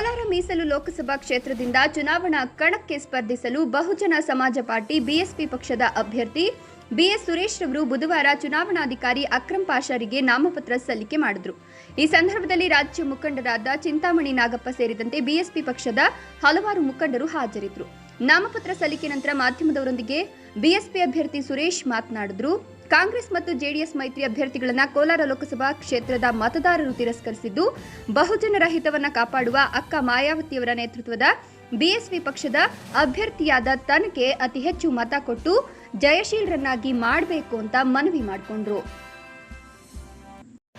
ಕೋಲಾರ ಮೀಸಲು ಲೋಕಸಭಾ ಕ್ಷೇತ್ರದಿಂದ ಚುನಾವಣಾ ಕಣಕ್ಕೆ ಸ್ಪರ್ಧಿಸಲು ಬಹುಜನ ಸಮಾಜ ಪಾರ್ಟಿ ಬಿಎಸ್ಪಿ ಪಕ್ಷದ ಅಭ್ಯರ್ಥಿ ಬಿಎಸ್ ಸುರೇಶ್ ರವರು ಬುಧವಾರ ಚುನಾವಣಾಧಿಕಾರಿ ಅಕ್ರಂ ಪಾಷಾರಿಗೆ ನಾಮಪತ್ರ ಸಲ್ಲಿಕೆ ಮಾಡಿದ್ರು. ಈ ಸಂದರ್ಭದಲ್ಲಿ ರಾಜ್ಯ ಮುಖಂಡರಾದ ಚಿಂತಾಮಣಿ ನಾಗಪ್ಪ ಸೇರಿದಂತೆ ಬಿಎಸ್ಪಿ ಪಕ್ಷದ ಹಲವಾರು ಮುಖಂಡರು ಹಾಜರಿದ್ದರು ನಾಮಪತ್ರ ಸಲ್ಲಿಕೆ ನಂತರ ಮಾಧ್ಯಮದವರೊಂದಿಗೆ ಬಿಎಸ್ಪಿ ಅಭ್ಯರ್ಥಿ ಸುರೇಶ್ ಮಾತನಾಡಿದ್ರು. ಕಾಂಗ್ರೆಸ್ ಮತ್ತು ಜೆಡಿಎಸ್ ಮೈತ್ರಿ ಅಭ್ಯರ್ಥಿಗಳನ್ನು ಕೋಲಾರ ಲೋಕಸಭಾ ಕ್ಷೇತ್ರದ ಮತದಾರರು ತಿರಸ್ಕರಿಸಿದ್ದು, ಬಹುಜನರ ಹಿತವನ್ನ ಕಾಪಾಡುವ ಅಕ್ಕ ಮಾಯಾವತಿಯವರ ನೇತೃತ್ವದ ಬಿಎಸ್ಪಿ ಪಕ್ಷದ ಅಭ್ಯರ್ಥಿಯಾದ ತನಗೆ ಅತಿ ಹೆಚ್ಚು ಮತ ಕೊಟ್ಟು ಜಯಶೀಲರನ್ನಾಗಿ ಮಾಡಬೇಕು ಅಂತ ಮನವಿ ಮಾಡಿಕೊಂಡ್ರು.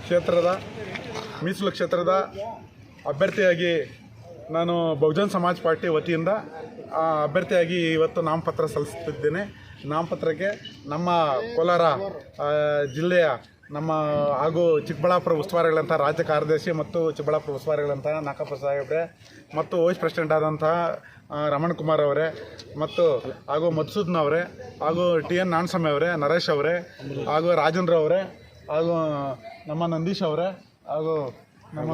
ಕ್ಷೇತ್ರದ, ಮೀಸಲು ಕ್ಷೇತ್ರದ ಅಭ್ಯರ್ಥಿಯಾಗಿ ನಾನು ಬಹುಜನ್ ಸಮಾಜ್ ಪಾರ್ಟಿ ವತಿಯಿಂದ ಅಭ್ಯರ್ಥಿಯಾಗಿ ಇವತ್ತು ನಾಮಪತ್ರ ಸಲ್ಲಿಸುತ್ತಿದ್ದೇನೆ ನಾಮಪತ್ರಕ್ಕೆ ನಮ್ಮ ಕೋಲಾರ ಜಿಲ್ಲೆಯ ನಮ್ಮ ಹಾಗೂ ಚಿಕ್ಕಬಳ್ಳಾಪುರ ಉಸ್ತುವಾರಿಗಳಂತಹ ರಾಜ್ಯ ಕಾರ್ಯದರ್ಶಿ ಮತ್ತು ಚಿಕ್ಕಬಳ್ಳಾಪುರ ಉಸ್ತುವಾರಿಗಳಂತಹ ನಾಗಪ್ಪ ಸಾಹೇಬ್ರೆ ಮತ್ತು ವೈಸ್ ಪ್ರೆಸಿಡೆಂಟ್ ಆದಂತಹ ರಮಣ್ ಕುಮಾರ್ ಅವರೇ ಮತ್ತು ಹಾಗೂ ಮಧುಸೂದನ್ ಅವರೇ ಹಾಗೂ ಟಿ ಎನ್ ನಾಣಸ್ವಾಮಿ ಅವರೇ, ನರೇಶ್ ಅವರೇ ಹಾಗೂ ರಾಜೇಂದ್ರ ಅವರೇ ಹಾಗೂ ನಮ್ಮ ನಂದೀಶ್ ಅವರೇ ಹಾಗೂ ನಮ್ಮ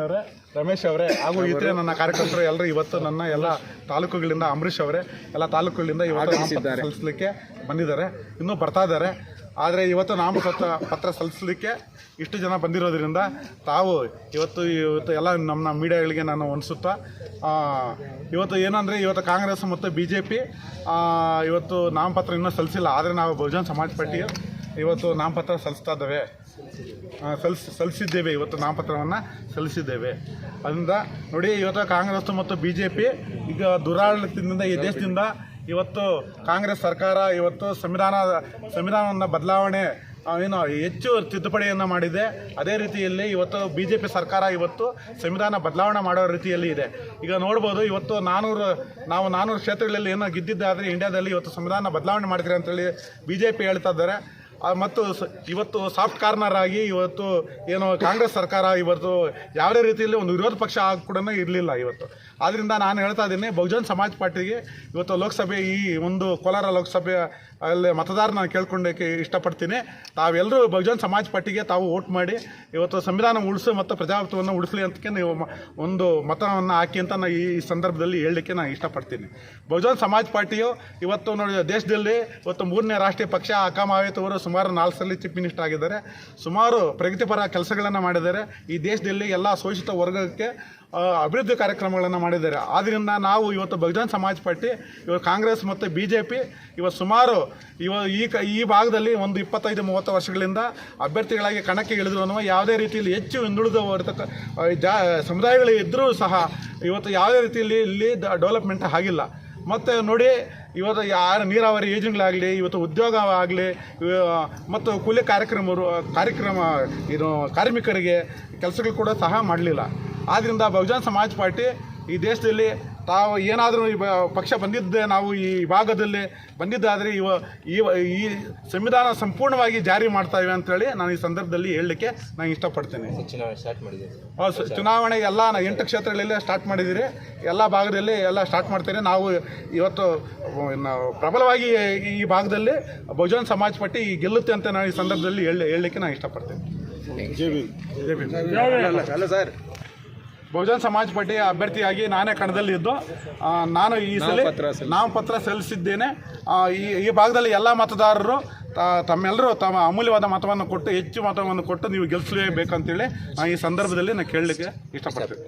ಅವರೇ ರಮೇಶ್ ಅವರೇ ಹಾಗೂ ಇತರೆ ನನ್ನ ಕಾರ್ಯಕರ್ತರು ಎಲ್ಲರೂ ಇವತ್ತು ನನ್ನ ಎಲ್ಲ ತಾಲೂಕುಗಳಿಂದ ಅಂಬರೀಷ್ ಅವರೇ ಎಲ್ಲ ತಾಲೂಕುಗಳಿಂದ ಇವತ್ತು ನಾಮಪತ್ರ ಸಲ್ಲಿಸಲಿಕ್ಕೆ ಬಂದಿದ್ದಾರೆ. ಇನ್ನೂ ಬರ್ತಾ ಇದ್ದಾರೆ. ಆದರೆ ಇವತ್ತು ನಾಮಪತ್ರ ಪತ್ರ ಸಲ್ಲಿಸಲಿಕ್ಕೆ ಇಷ್ಟು ಜನ ಬಂದಿರೋದ್ರಿಂದ ತಾವು ಇವತ್ತು ಇವತ್ತು ಎಲ್ಲ ನಮ್ಮ ಮೀಡಿಯಾಗಳಿಗೆ ನಾನು ಅನಿಸುತ್ತಾ ಆ, ಇವತ್ತು ಏನಂದರೆ ಇವತ್ತು ಕಾಂಗ್ರೆಸ್ ಮತ್ತು ಬಿ ಜೆ ಪಿ ಇವತ್ತು ನಾಮಪತ್ರ ಇನ್ನೂ ಸಲ್ಲಿಸಿಲ್ಲ. ಆದರೆ ನಾವು ಬಹುಜನ್ ಸಮಾಜ ಪಾರ್ಟಿಗೆ ಇವತ್ತು ನಾಮಪತ್ರ ಸಲ್ಲಿಸ್ತಾ ಇದ್ದೇವೆ ಸಲ್ಲಿಸಿ ಸಲ್ಲಿಸ್ ಸಲ್ಲಿಸಿದ್ದೇವೆ. ಇವತ್ತು ನಾಮಪತ್ರವನ್ನು ಸಲ್ಲಿಸಿದ್ದೇವೆ. ಅದರಿಂದ ನೋಡಿ, ಇವತ್ತು ಕಾಂಗ್ರೆಸ್ ಮತ್ತು ಬಿ ಜೆ ಪಿ ಈಗ ದುರಾಡಳಿತದಿಂದ ಈ ದೇಶದಿಂದ ಇವತ್ತು ಕಾಂಗ್ರೆಸ್ ಸರ್ಕಾರ ಇವತ್ತು ಸಂವಿಧಾನ, ಸಂವಿಧಾನವನ್ನು ಬದಲಾವಣೆ ಏನು ಹೆಚ್ಚು ತಿದ್ದುಪಡಿಯನ್ನು ಮಾಡಿದೆ. ಅದೇ ರೀತಿಯಲ್ಲಿ ಇವತ್ತು ಬಿ ಜೆ ಪಿ ಸರ್ಕಾರ ಇವತ್ತು ಸಂವಿಧಾನ ಬದಲಾವಣೆ ಮಾಡೋ ರೀತಿಯಲ್ಲಿ ಇದೆ. ಈಗ ನೋಡ್ಬೋದು, ಇವತ್ತು ನಾನೂರು, ನಾವು ನಾನೂರು ಕ್ಷೇತ್ರಗಳಲ್ಲಿ ಏನೋ ಗೆದ್ದಿದ್ದಾದರೆ ಇಂಡಿಯಾದಲ್ಲಿ ಇವತ್ತು ಸಂವಿಧಾನ ಬದಲಾವಣೆ ಮಾಡಿದ್ರೆ ಅಂತೇಳಿ ಬಿ ಜೆ ಪಿ ಹೇಳ್ತಾ ಇದ್ದಾರೆ. ಮತ್ತು ಇವತ್ತು ಸಾಫ್ಟ್ ಕಾರ್ನರ್ ಆಗಿ ಇವತ್ತು ಏನು ಕಾಂಗ್ರೆಸ್ ಸರ್ಕಾರ ಇವತ್ತು ಯಾವುದೇ ರೀತಿಯಲ್ಲಿ ಒಂದು ವಿರೋಧ ಪಕ್ಷ ಆಗ ಕೂಡ ಇರಲಿಲ್ಲ ಇವತ್ತು. ಆದ್ದರಿಂದ ನಾನು ಹೇಳ್ತಾ ಇದ್ದೀನಿ, ಬಹುಜನ್ ಸಮಾಜ್ ಪಾರ್ಟಿಗೆ ಇವತ್ತು ಲೋಕಸಭೆ ಈ ಒಂದು ಕೋಲಾರ ಲೋಕಸಭೆ ಅಲ್ಲಿ ಮತದಾರ ಕೇಳ್ಕೊಂಡಕ್ಕೆ ಇಷ್ಟಪಡ್ತೀನಿ. ತಾವೆಲ್ಲರೂ ಬಹುಜನ್ ಸಮಾಜ್ ಪಾರ್ಟಿಗೆ ತಾವು ವೋಟ್ ಮಾಡಿ, ಇವತ್ತು ಸಂವಿಧಾನ ಉಳಿಸು ಮತ್ತು ಪ್ರಜಾಪ್ರಭುತ್ವವನ್ನು ಉಳಿಸಲಿ ಅಂತಕ್ಕೆ ನೀವು ಒಂದು ಮತವನ್ನು ಹಾಕಿ ಅಂತ ನಾನು ಈ ಸಂದರ್ಭದಲ್ಲಿ ಹೇಳಲಿಕ್ಕೆ ನಾನು ಇಷ್ಟಪಡ್ತೀನಿ. ಬಹುಜನ್ ಸಮಾಜ್ ಪಾರ್ಟಿಯು ಇವತ್ತು ನೋಡಿ ದೇಶದಲ್ಲಿ ಇವತ್ತು ಮೂರನೇ ರಾಷ್ಟ್ರೀಯ ಪಕ್ಷ ಅಕಾಮಾವೇತ್ ಅವರು ಸುಮಾರು ನಾಲ್ಕು ಸಲ ಚೀಫ್ ಮಿನಿಸ್ಟರ್ ಆಗಿದ್ದಾರೆ. ಸುಮಾರು ಪ್ರಗತಿಪರ ಕೆಲಸಗಳನ್ನು ಮಾಡಿದ್ದಾರೆ. ಈ ದೇಶದಲ್ಲಿ ಎಲ್ಲ ಶೋಷಿತ ವರ್ಗಕ್ಕೆ ಅಭಿವೃದ್ಧಿ ಕಾರ್ಯಕ್ರಮಗಳನ್ನು ಮಾಡಿದ್ದಾರೆ. ಆದ್ದರಿಂದ ನಾವು ಇವತ್ತು ಬಹುಜನ್ ಸಮಾಜ್ ಪಾರ್ಟಿ ಇವತ್ತು ಕಾಂಗ್ರೆಸ್ ಮತ್ತು ಬಿ ಜೆ ಪಿ ಇವತ್ತು ಸುಮಾರು ಇವ ಈ ಕ ಈ ಭಾಗದಲ್ಲಿ ಒಂದು ಇಪ್ಪತ್ತೈದು, ಮೂವತ್ತು ವರ್ಷಗಳಿಂದ ಅಭ್ಯರ್ಥಿಗಳಾಗಿ ಕಣಕ್ಕೆ ಇಳಿದ್ರು ಅನ್ನುವ ಯಾವುದೇ ರೀತಿಯಲ್ಲಿ ಹೆಚ್ಚು ಹಿಂದುಳಿದ ವರ್ತಕ ಜಾ ಸಮುದಾಯಗಳು ಇದ್ದರೂ ಸಹ ಇವತ್ತು ಯಾವುದೇ ರೀತಿಯಲ್ಲಿ ಇಲ್ಲಿ ಡೆವಲಪ್ಮೆಂಟ್ ಆಗಿಲ್ಲ. ಮತ್ತು ನೋಡಿ, ಇವತ್ತು ಯಾರು ನೀರಾವರಿ ಯೋಜನೆಗಳಾಗಲಿ, ಇವತ್ತು ಉದ್ಯೋಗ ಆಗಲಿ ಮತ್ತು ಕೂಲಿ ಕಾರ್ಯಕ್ರಮರು, ಕಾರ್ಯಕ್ರಮ, ಇದು, ಕಾರ್ಮಿಕರಿಗೆ ಕೆಲಸಗಳು ಕೂಡ ಸಹ ಮಾಡಲಿಲ್ಲ. ಆದ್ದರಿಂದ ಬಹುಜನ್ ಸಮಾಜ ಪಾರ್ಟಿ ಈ ದೇಶದಲ್ಲಿ ತಾವು ಏನಾದರೂ ಈ ಬ- ಪಕ್ಷ ಬಂದಿದ್ದೆ ನಾವು ಈ ಭಾಗದಲ್ಲಿ ಬಂದಿದ್ದಾದರೆ ಇವ ಈ ಈ ಸಂವಿಧಾನ ಸಂಪೂರ್ಣವಾಗಿ ಜಾರಿ ಮಾಡ್ತಾ ಇವೆ ಅಂತೇಳಿ ನಾನು ಈ ಸಂದರ್ಭದಲ್ಲಿ ಹೇಳಲಿಕ್ಕೆ ನಾನು ಇಷ್ಟಪಡ್ತೇನೆ ಚುನಾವಣೆ ಸ್ಟಾರ್ಟ್ ಮಾಡಿದ್ದೀವಿ. ಚುನಾವಣೆ ಎಲ್ಲ ನಾ ಎಂಟು ಕ್ಷೇತ್ರಗಳಲ್ಲಿ ಸ್ಟಾರ್ಟ್ ಮಾಡಿದ್ದೀರಿ ಎಲ್ಲ ಭಾಗದಲ್ಲಿ ಎಲ್ಲ ಸ್ಟಾರ್ಟ್ ಮಾಡ್ತೇನೆ ನಾವು ಇವತ್ತು ನಾವು ಪ್ರಬಲವಾಗಿ ಈ ಭಾಗದಲ್ಲಿ ಬಹುಜನ್ ಸಮಾಜ ಪಟ್ಟಿ ಗೆಲ್ಲುತ್ತೆ ಅಂತ ನಾನು ಈ ಸಂದರ್ಭದಲ್ಲಿ ಹೇಳಿ ಹೇಳಲಿಕ್ಕೆ ನಾನು ಇಷ್ಟಪಡ್ತೇನೆ ಜೈ ಭೀಮ್. ಜೈ ಭೀಮ್. ಅಲ್ಲ ಸರ್ ಬಹುಜನ್ ಸಮಾಜ ಪಾರ್ಟಿ ಅಭ್ಯರ್ಥಿಯಾಗಿ ನಾನೇ ಕಣದಲ್ಲಿ ಇದ್ದು ನಾನು ಈ ಸಲ ನಾಮಪತ್ರ ಸಲ್ಲಿಸಿದ್ದೇನೆ. ಈ ಈ ಭಾಗದಲ್ಲಿ ಎಲ್ಲ ಮತದಾರರು ತಮ್ಮೆಲ್ಲರೂ ತಮ್ಮ ಅಮೂಲ್ಯವಾದ ಮತವನ್ನು ಕೊಟ್ಟು ಹೆಚ್ಚು ಮತವನ್ನು ಕೊಟ್ಟು ನೀವು ಗೆಲ್ಲಿಸಲೇಬೇಕಂತೇಳಿ ಈ ಸಂದರ್ಭದಲ್ಲಿ ನಾನು ಕೇಳಲಿಕ್ಕೆ ಇಷ್ಟಪಡ್ತೇನೆ.